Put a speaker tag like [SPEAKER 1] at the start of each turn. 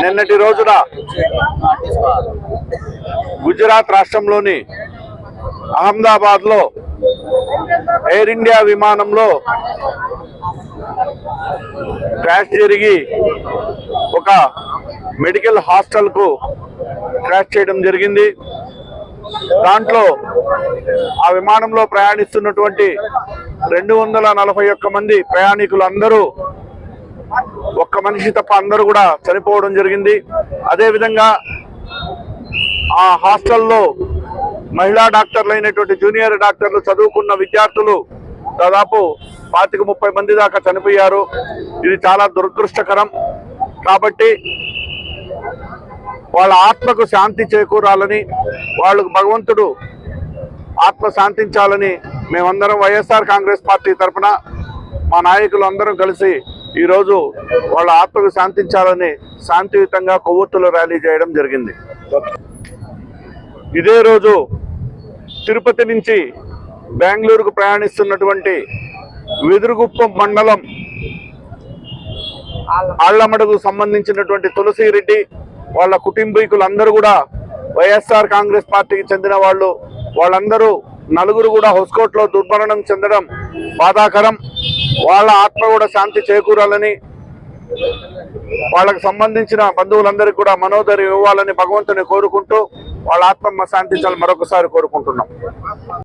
[SPEAKER 1] నిన్నటి రోజున గుజరాత్ రాష్ట్రంలోని అహ్మదాబాద్లో ఎయిర్ ఇండియా విమానంలో క్రాష్ జరిగి ఒక మెడికల్ హాస్టల్కు క్రాష్ చేయడం జరిగింది. దాంట్లో ఆ విమానంలో ప్రయాణిస్తున్నటువంటి రెండు వందల నలభై ఒక్క మంది ప్రయాణికులు అందరూ ఒక్క మనిషి తప్ప అందరూ కూడా చనిపోవడం జరిగింది. అదేవిధంగా ఆ హాస్టల్లో మహిళా డాక్టర్లు అయినటువంటి జూనియర్ డాక్టర్లు చదువుకున్న విద్యార్థులు దాదాపు పాతిక ముప్పై మంది దాకా చనిపోయారు. ఇది చాలా దురదృష్టకరం. కాబట్టి వాళ్ళ ఆత్మకు శాంతి చేకూరాలని వాళ్ళకు భగవంతుడు ఆత్మ శాంతించాలని మేమందరం వైఎస్ఆర్ కాంగ్రెస్ పార్టీ తరఫున మా నాయకులు అందరం కలిసి ఈరోజు వాళ్ళ ఆత్మకు శాంతించాలని శాంతియుతంగా కొవ్వొత్తులు ర్యాలీ చేయడం జరిగింది. ఇదే రోజు తిరుపతి నుంచి బెంగళూరుకు ప్రయాణిస్తున్నటువంటి వెదురుగుప్పం మండలం ఆళ్ళమడుగు సంబంధించినటువంటి తులసిరెడ్డి వాళ్ళ కుటుంబీకులందరూ కూడా వైఎస్ఆర్ కాంగ్రెస్ పార్టీకి చెందిన వాళ్ళు వాళ్ళందరూ నలుగురు కూడా హొస్కోట్లో దుర్మరణం చెందడం బాధాకరం. వాళ్ళ ఆత్మ కూడా శాంతి చేకూరాలని వాళ్ళకి సంబంధించిన బంధువులందరికీ కూడా మనోధైర్యం ఇవ్వాలని భగవంతుని కోరుకుంటూ వాళ్ళ ఆత్మ శాంతించాలని మరొకసారి కోరుకుంటున్నాం.